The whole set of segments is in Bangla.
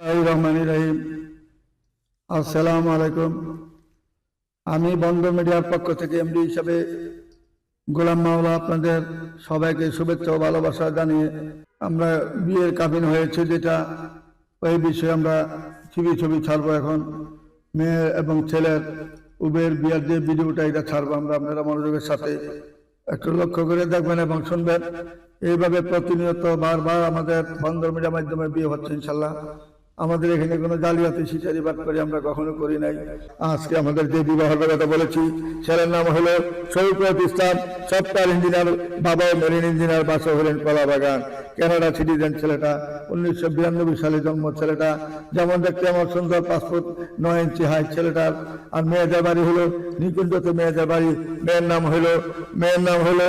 রহমান রহিম। আসসালামু আলাইকুম। আমি বন্ধ মিডিয়ার পক্ষ থেকে এমডি হিসাবে গোলাম মাওলা আপনাদের সবাইকে শুভেচ্ছা ও ভালোবাসা জানিয়ে আমরা বিয়ের কাবিন হয়েছে যেটা ওই বিষয়ে আমরা ছবি ছবি ছাড়বো এখন। মেয়ে এবং ছেলের উবের বিয়ার যে ভিডিওটা এটা ছাড়বো আমরা। আপনারা মনোযোগের সাথে একটু লক্ষ্য করে দেখবেন এবং শুনবেন। এইভাবে প্রতিনিয়ত বারবার আমাদের বন্ধ মিডিয়ার মাধ্যমে বিয়ে হচ্ছে ইনশাল্লাহ। আমাদের এখানে কোনো জালিয়াতি সিচারি বাদ করে আমরা কখনো করি নাই। আজকে আমাদের যে বিবাহের কথা বলেছি, ছেলের নাম হলো শৌকত ইসলাম সফটওয়্যার ইঞ্জিনিয়ার, বাবা মেরিন ইঞ্জিনিয়ার বাসা হলেন কলা বাগান কানাডা সিটিজেন ছেলেটা, উনিশশো বিরানব্বই সালে জন্ম ছেলেটা। যেমন দেখতে আমার সুন্দর পাসপোর্ট, নয় ইঞ্চি হাই ছেলেটার। আর মেয়েদের বাড়ি হলো নিকুঞ্জতে মেয়েদের বাড়ি। মেয়ের নাম হলো, মেয়ের নাম হলো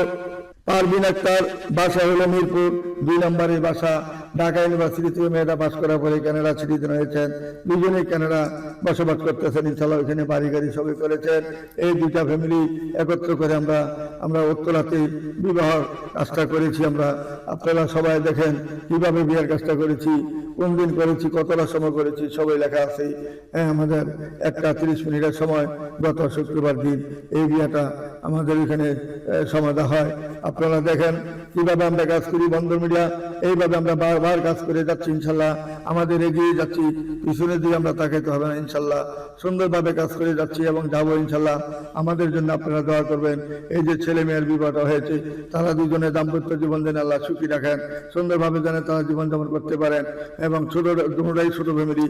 পারভিন আক্তার, বাসা হলো মিরপুর। দুই নম্বরের বাসা ঢাকা ইউনিভার্সিটি থেকে মেয়েরা পাশ করার পরে কানাডা সিটিজেন হয়েছেন দুজনেই কানাডা বসবাস করতেছেন। ইনশাল্লাহ ওইখানে বাড়ি গাড়ি সবই করেছেন। এই দুইটা ফ্যামিলি একত্র করে আমরা আমরা উত্তরাতে বিবাহ কাজটা করেছি আমরা। আপনারা সবাই দেখেন কীভাবে বিয়ের কাজটা করেছি, কোন দিন করেছি, কতটা সময় করেছি, সবাই লেখা আছে। হ্যাঁ আমাদের একটা তিরিশ মিনিটের সময় গত শুক্রবার দিন এই বিয়েটা আমাদের এখানে সমাধা হয়। আপনারা দেখেন কীভাবে আমরা কাজ করি বন্ধ মিডিয়া, এইভাবে আমরা বারবার কাজ করে যাচ্ছি, ইনশাল্লাহ। আমাদের এগিয়ে যাচ্ছি, পিছনের দিকে আমরা তাকাইতে হবে না, ইনশাল্লাহ। সুন্দরভাবে কাজ করে যাচ্ছি এবং যাব, ইনশাল্লাহ। আমাদের জন্য আপনারা দোয়া করবেন, এই যে ছেলে মেয়ের বিবাহটা হয়েছে, তারা দুজনে দাম্পত্য জীবন যেন আল্লাহ সুখী রাখেন, সুন্দরভাবে যেন তারা জীবনযাপন করতে পারেন এবং ছোট দুটাই ছোট ফ্যামিলি,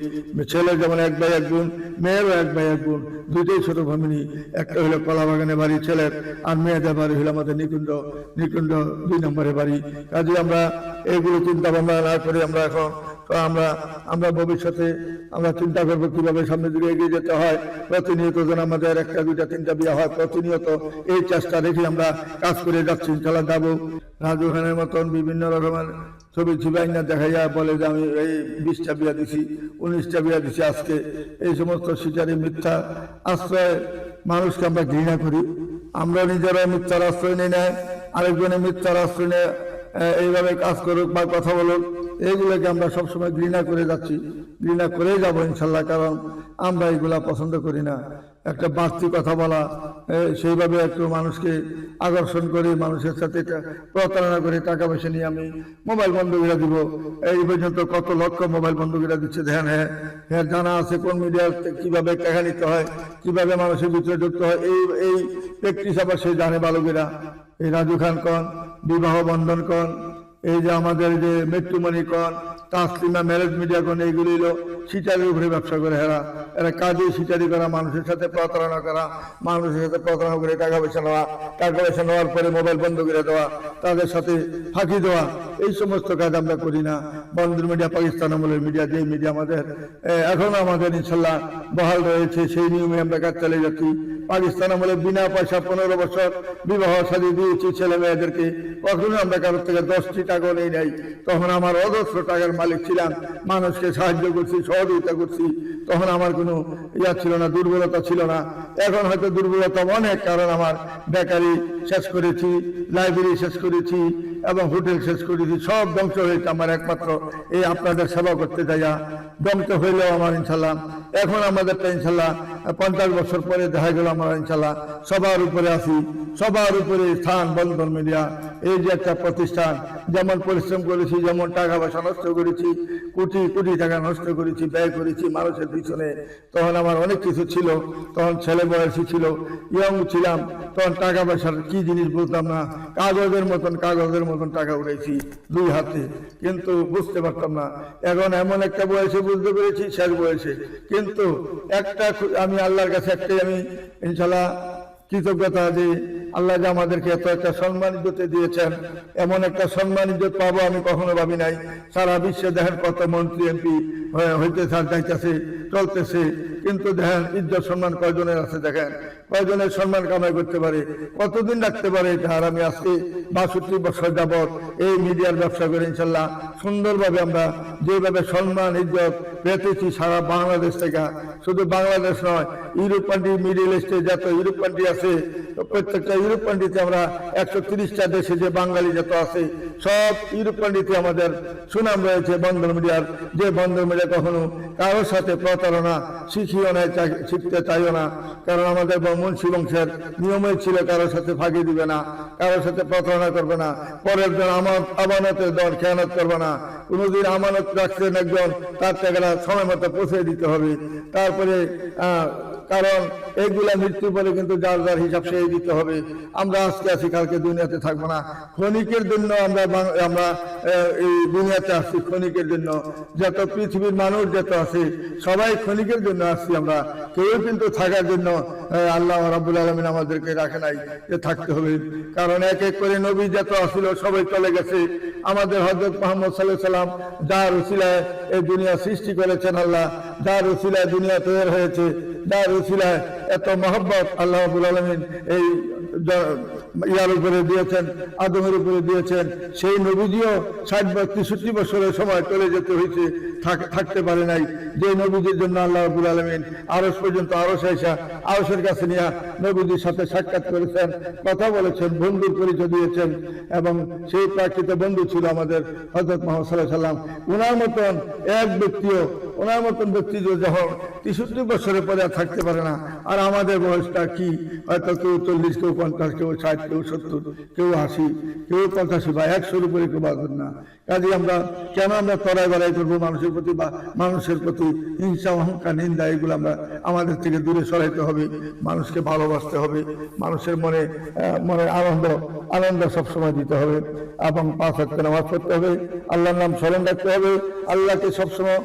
ছেলে যেমন এক ভাই, এক বোন, মেয়েরও এক ভাই, এক বোন দুইটাই ছোট ফ্যামিলি। একটা হলো কলা বাগানে বাড়ি ছেলের, আর মেয়েদের বাড়ি হলো আমাদের নিকুঞ্জ নিকুঞ্জ দুই নম্বরের বাড়ি। কাজে আমরা এইগুলো চিন্তা ভাবনা না করে আমরা এখন, আমরা আমরা ভবিষ্যতে আমরা চিন্তা করব কীভাবে সামনে দিকে এগিয়ে যেতে হয়। প্রতিনিয়ত যেন আমাদের একটা, দুইটা, তিনটা বিয়ে হয়, প্রতিনিয়ত এই চেষ্টা রেখে আমরা কাজ করে যাচ্ছি ইনশাল্লাহ যাব। রাজু খানের মতন বিভিন্ন রকমের ছবি ছিবাই না দেখা যায় বলে যে আমি এই বিশটা বিয়া দিছি, উনিশটা বিয়া দিছি আজকে। এই সমস্ত শিকারী মিথ্যা আশ্রয়, মানুষকে আমরা ঘৃণা করি। আমরা নিজেরা মিথ্যার আশ্রয় নিয়ে না আরেকজনের মিথ্যার আশ্রয় নিয়ে এইভাবে কাজ করুক বা কথা বলুক, এইগুলোকে আমরা সবসময় ঘৃণা করে যাচ্ছি। ঘৃণা করেই যাব ইনশাল্লাহ, কারণ আমরা এইগুলা পছন্দ করি না। একটা বাড়তি কথা বলা সেইভাবে একটু মানুষকে আকর্ষণ করে, মানুষের সাথে প্রতারণা করে, টাকা পয়সা নিয়ে আমি মোবাইল বন্ধ করে দিব। এই পর্যন্ত কত লক্ষ মোবাইল বন্ধ করে দিচ্ছে, ধ্যান হ্যাঁ। হ্যাঁ জানা আছে কোন মিডিয়াতে কীভাবে টাকা নিতে হয়, কীভাবে মানুষের ভিতরে ঢুকতে হয়, এই এই প্র্যাকটিস আবার সে জানে বালকেরা এই রাজু খান কন, বিবাহ বন্ধন কন, এই যে আমাদের যে মৃত্যুমণি কন তাসলিমা ম্যারেজ মিডিয়া কন এইগুলি হলো সিটারির উপরে ব্যবসা করে হেরা। এরা কাজে সিটারি করা, মানুষের সাথে প্রতারণা করা, মানুষের সাথে প্রতারণা করে টাকা পয়সা নেওয়া, টাকা পয়সা নেওয়ার পরে মোবাইল বন্ধ করে দেওয়া, তাদের সাথে ফাঁকি দেওয়া, এই সমস্ত কাজ আমরা করি না। বন্ধুর মিডিয়া, পাকিস্তান আমলের মিডিয়া যে মিডিয়া আমাদের এখনও আমাদের ইনশাল্লাহ বহাল রয়েছে, সেই নিয়মে আমরা কাজ চালিয়ে যাচ্ছি। পাকিস্তান আমলে বিনা পয়সা পনেরো বছর বিবাহ সাজিয়ে দিয়েছি ছেলে মেয়েদেরকে কখনো আমরা কারোর থেকে দশটি টাকা নেই নাই। তখন আমার অজস্র টাকার মালিক ছিলাম, মানুষকে সাহায্য করছি, সহযোগিতা করছি। তখন আমার কোনো ইয়া ছিল না, দুর্বলতা ছিল না। এখন হয়তো দুর্বলতা অনেক কারণ আমার বেকারি শেষ করেছি, লাইব্রেরি শেষ করেছি এবং হোটেল শেষ করেছি, সব ধ্বংস হয়েছে আমার একমাত্র। এই আপনাদের সেবা করতে যাইয়া ধ্বংস হইলেও আমার ইনশাল্লাহ। এখন আমাদেরটা ইনশাল্লাহ পঞ্চাশ বছর পরে দেখা গেল আমরা ইনশাল্লাহ সবার উপরে আছি, সবার উপরে স্থান, বন্ধন মিডিয়া এই যে একটা প্রতিষ্ঠান, যেমন পরিশ্রম করেছি, যেমন টাকা পয়সা নষ্ট করেছি, কোটি কোটি টাকা নষ্ট করেছি, ব্যয় করেছি মানুষের পিছনে, তখন আমার অনেক কিছু ছিল, তখন ছেলে বয়সী ছিল ইয়ং ছিলাম, তখন টাকা পয়সার কি জিনিস বুঝতাম না, কাগজের মতন কাগজের মতন টাকা উড়াইছি দুই হাতে, কিন্তু বুঝতে পারতাম না, এখন এমন একটা বয়সে বুঝতে পেরেছি, শেষ বয়সে, কিন্তু একটা খু- আমি আল্লাহর কাছে একটাই আমি ইনশাল্লাহ কৃতজ্ঞতা যে আল্লাহ যে আমাদেরকে এত একটা সম্মান ইজ্জতে দিয়েছেন, এমন একটা সম্মান ইজ্জত পাবো আমি কখনো ভাবি নাই। সারা বিশ্বে দেখেন কত মন্ত্রী এমপি হইতে থাক চলতেছে। কিন্তু দেখেন ইজ্জত সম্মান কয়জনের আছে দেখেন? কয়জনের সম্মান কামাই করতে পারে? কতদিন রাখতে পারে এটা? আর আমি আজকে বাষট্টি বছর যাবৎ এই মিডিয়ার ব্যবসা করে ইনশাল্লাহ সুন্দরভাবে আমরা যেভাবে সম্মান, ইজ্জত পেতেছি সারা বাংলাদেশ থেকে। শুধু বাংলাদেশ নয়, ইউরোপ কান্ট্রি মিডিল ইস্টে যত ইউরোপ কান্ট্রি আছে, প্রত্যেকটা ইউরোপ পন্ডিতে আমরা একশো তিরিশটা দেশে যে বাঙালি যত আছে, সব ইউরোপ পন্ডিতে আমাদের সুনাম রয়েছে বন্ধন মিডিয়ার। যে বন্ধন মিডিয়া কখনো কারোর সাথে প্রতারণা, শিখিও না শিখতে চাইও না। কারণ আমাদের মুন্সি বংশের নিয়মই ছিল কারোর সাথে ফাঁকি দিবে না, কারোর সাথে প্রতারণা করবে না। পরের জন আমার আমানতের দর খেয়ানত করবে না। কোনোদিন আমানত রাখছেন একজন, তার টাকাটা সময় মতো পৌঁছে দিতে হবে। তারপরে কারণ এগুলা মৃত্যু পরে কিন্তু যার যার হিসাব সেই দিতে হবে। আমরা আজকে আছি, কালকে দুনিয়াতে থাকব না। ক্ষণিকের জন্য আমরা আমরা এই দুনিয়াতে আসছি ক্ষণিকের জন্য। যত পৃথিবীর মানুষ যত আছে, সবাই ক্ষণিকের জন্য আসছি আমরা। কেউ কিন্তু থাকার জন্য আল্লাহ রাবুল আলমিন আমাদেরকে রাখে নাই যে থাকতে হবে। কারণ এক এক করে নবী যত আসছিল সবাই চলে গেছে। আমাদের হজরত মোহাম্মদ সাল্লাহ সাল্লাম যার উসিলায় এই দুনিয়া সৃষ্টি করেছেন আল্লাহ, যার উসিলায় দুনিয়া তৈরি হয়েছে যার উসিলায় এত মহব্বত আল্লাহ রাবুল আলমিন এই ইয়ার উপরে দিয়েছেন, আদমের উপরে দিয়েছেন, সেই নবীজিও ষাট বা তেষট্টি বছরের সময় চলে যেতে হয়েছে থাকতে পারে নাই। যে নবীজির জন্য আল্লাহ রাবুল আলমিন আরস পর্যন্ত আরস আইসা আরসের কাছে নিয়ে নবীজির সাথে সাক্ষাৎ করেছেন, কথা বলেছেন, বন্ধুর পরিচয় দিয়েছেন, এবং সেই প্রাকৃত বন্ধু ছিল আমাদের হজরত মোহাম্মদ সাল্লাহ সাল্লাম। ওনার মতন এক ব্যক্তিও ওনার মতন ব্যক্তি যখন তেষট্টি বছরের পরে থাকতে পারে না। আর আমাদের বয়সটা কি? হয়তো কেউ চল্লিশ, কেউ পঞ্চাশ, কেউ ষাট, কেউ সত্তর, কেউ আশি, কেউ পঞ্চাশি বা একশোর উপরে কেউ বাঁধবেন না। কাজে আমরা, কেন আমরা তরাই বাড়াই করব মানুষের প্রতি বা মানুষের প্রতি হিংসা, অহংকার, নিন্দা, এগুলো আমরা আমাদের থেকে দূরে সরাইতে হবে, মানুষকে ভালোবাসতে হবে, মানুষের মনে মনে আনন্দ আনন্দ সবসময় দিতে হবে এবং পাঁচ হাত নামাজ পড়তে হবে, আল্লাহর নাম স্মরণ রাখতে হবে, আল্লাহকে সবসময়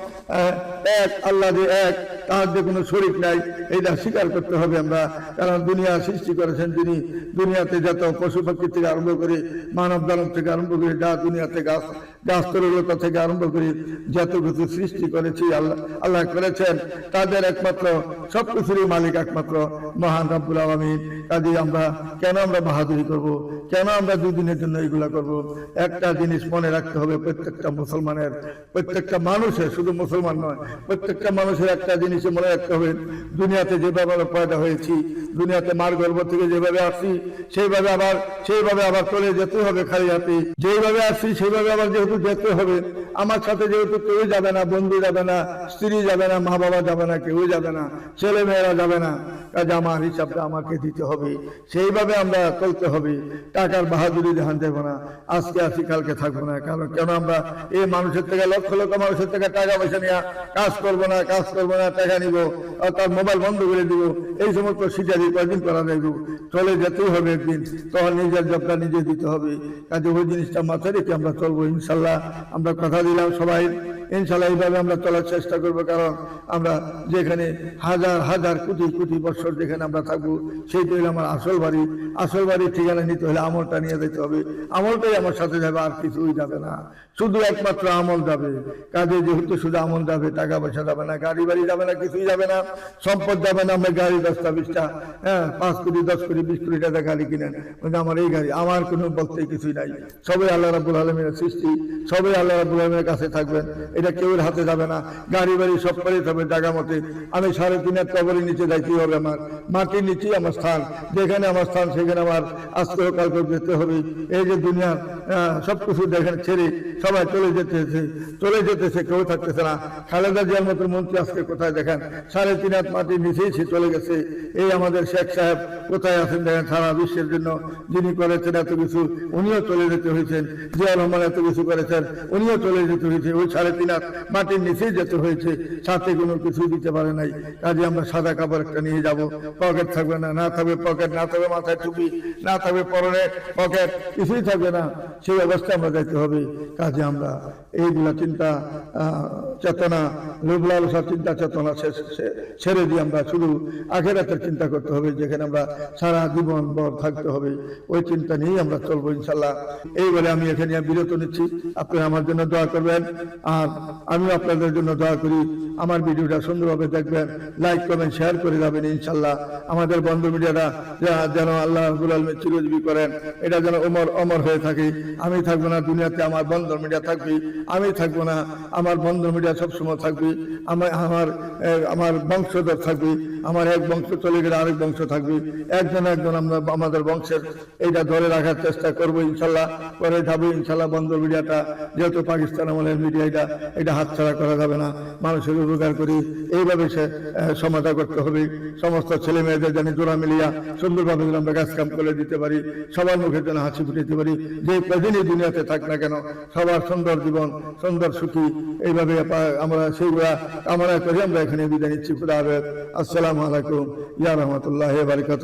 এক, আল্লাহ যে এক তার যে কোনো শরিক নাই এটা স্বীকার করতে হবে আমরা। কারণ দুনিয়া সৃষ্টি করেছেন তিনি। দুনিয়াতে যত পশু পাখি থেকে আরম্ভ করে মানব দানব থেকে আরম্ভ করে যা দুনিয়াতে গাছ গাছ তরুলতা থেকে আরম্ভ করে যত কিছু সৃষ্টি করেছি, আল্লাহ আল্লাহ করেছেন, তাদের একমাত্র, সবকিছুরই মালিক একমাত্র মহান রাব্বুল আলমিন। কাজে আমরা, কেন আমরা বাহাদুরি করব? কেন আমরা দুদিনের জন্য এগুলা করব? একটা জিনিস মনে রাখতে হবে প্রত্যেকটা মুসলমানের, প্রত্যেকটা মানুষের, শুধু মুসলমান নয়, প্রত্যেকটা মানুষের একটা জিনিসে মনে রাখতে হবে। দুনিয়াতে যেভাবে পয়দা হয়েছি, দুনিয়াতে মার গর্ভ থেকে যেভাবে আসছি, সেইভাবে আবার সেইভাবে আবার চলে যেতে হবে খালি হাতে যেভাবে আসছি, সেইভাবে আবার যেহেতু যেতে হবে, আমার সাথে যেহেতু কেউ যাবে না, বন্ধু যাবে না, স্ত্রী যাবে না মা বাবা যাবে না, কেউ যাবে না ছেলে মেয়েরা যাবে না, কাজে আমার হিসাবটা আমাকে দিতে হবে। সেইভাবে আমরা চলতে হবে, টাকার বাহাদুরি দেখান দেবো না, আজকে আসি, কালকে থাকব না কারণ কেন আমরা এই মানুষের থেকে, লক্ষ লক্ষ মানুষের থেকে টাকা পয়সা নিয়ে কাজ করব না, কাজ করব না, টাকা নিব তার মোবাইল বন্ধ করে দিব এই সমস্ত সিটারি কয়দিন করা যাইব চলে যেতেই হবে একদিন। তখন নিজের জবটা নিজে দিতে হবে। কাজে ওই জিনিসটা মাথায় রেখে আমরা চলবো, ইনশাল্লাহ। আমরা কথা দিলাম সবাই। ইনশাল্লাহ এইভাবে আমরা চলার চেষ্টা করব, কারণ আমরা যেখানে হাজার হাজার কোটি কোটি বছর যেখানে আমরা থাকব, সেইটা হলো আমার আসল বাড়ি। আসল বাড়ির ঠিকানা নিতে হলে আমলটা নিয়ে যেতে হবে। আমলটাই আমার সাথে যাবে, আর কিছুই যাবে না। শুধু একমাত্র আমল যাবে। কাজে যেহেতু শুধু আমল যাবে টাকা পয়সা যাবে না গাড়ি বাড়ি যাবে না, কিছুই যাবে না, সম্পদ যাবে না, আমরা গাড়ি দশটা বিশটা হ্যাঁ পাঁচ কোটি, দশ কোটি, বিশ কোটি টাকা গাড়ি কিনেন, কিন্তু আমার এই গাড়ি, আমার কোনো বলতে কিছুই নাই। সবাই আল্লাহ রাবুল আলমীর সৃষ্টি, সবাই আল্লাহ রাবুল আলমের কাছে থাকবেন। এটা কেউ হাতে যাবে না। গাড়ি বাড়ি সব করে হবে জায়গা মতে আমি সাড়ে তিন কবরের নিচে যাইতেই হবে আমার? মাটির নিচেই আমার স্থান। যেখানে আমার স্থান সেখানে আমার আজকে কাল করে যেতে হবে। এই যে দুনিয়ার আহ, সবকিছু দেখেন ছেড়ে সবাই চলে যেতেছে। চলে যেতেছে কেউ থাকতেছে না। খালেদা জিয়ার মতো মন্ত্রী আজকে কোথায় দেখেন? সাড়ে তিন হাত মাটির নিচেই সে চলে গেছে। এই আমাদের শেখ সাহেব কোথায় আছেন দেখেন? সারা বিশ্বের জন্য যিনি করেছেন এত কিছু উনিও চলে যেতে হয়েছেন। জিয়া রহমান এত কিছু করেছেন উনিও চলে যেতে হয়েছে। ওই সাড়ে তিন হাত মাটির নিচেই যেতে হয়েছে, সাথে কোনো কিছু দিতে পারে নাই। কাজে আমরা সাদা কাপড় একটা নিয়ে যাব। পকেট থাকবে না না থাকবে পকেট, না থাকবে মাথায় টুপি, না থাকবে পরনে পকেট, কিছুই থাকবে না। সেই অবস্থা আমরা যাইতে হবে। কাজে আমরা এইগুলা চিন্তা চেতনা, লোভ লালসার চিন্তা, চেতনা ছেড়ে দিয়ে আমরা শুধু আখেরাতের চিন্তা করতে হবে, যেখানে আমরা সারা জীবন ভর থাকতে হবে। ওই চিন্তা নিয়েই আমরা চলবো ইনশাল্লাহ। এই বলে আমি এখানে বিরত নিচ্ছি। আপনারা আমার জন্য দোয়া করবেন। আর আমি আপনাদের জন্য দোয়া করি। আমার ভিডিওটা সুন্দরভাবে দেখবেন। লাইক করবেন শেয়ার করে যাবেন ইনশাল্লাহ। আমাদের বন্ধু মিডিয়ারা যা- যেন আল্লাহ রবুল আলমের চিরজীবী করেন, এটা যেন অমর অমর হয়ে থাকে। আমি থাকব না দুনিয়াতে, আমার বন্ধু মিডিয়া থাকবে। আমি থাকব না, আমার বন্ধু মিডিয়া সবসময় থাকবে। আমার আমার আমার বংশধর থাকবে। আমার এক বংশ চলে গেলে আরেক বংশ থাকবে। একজন একজন আমরা, আমাদের বংশের এইটা ধরে রাখার চেষ্টা করব ইনশাল্লাহ। করে যাব ইনশাল্লাহ বন্ধ মিডিয়াটা, যেহেতু পাকিস্তান আমলের মিডিয়া এটা। এটা হাতছাড়া করা যাবে না। মানুষের উপকার করি। এইভাবে সে সমাধা করতে হবে। সমস্ত ছেলে মেয়েদের যেন জোড়া মিলিয়া সুন্দরভাবে যেন আমরা কাজ কাম করে দিতে পারি। সবার মুখে যেন হাসি ফুটাতে পারি। যে প্রতিদিনই দুনিয়াতে থাক না কেন, সবার সুন্দর জীবন, সুন্দর সুখী। এইভাবে আমরা সেইগুলা কামনা করি, আমরা এখানে বিদায় নিচ্ছি। খুদা। আসসালামু আলাইকুম। ইয়া রহমতুল্লাহ বারিকাত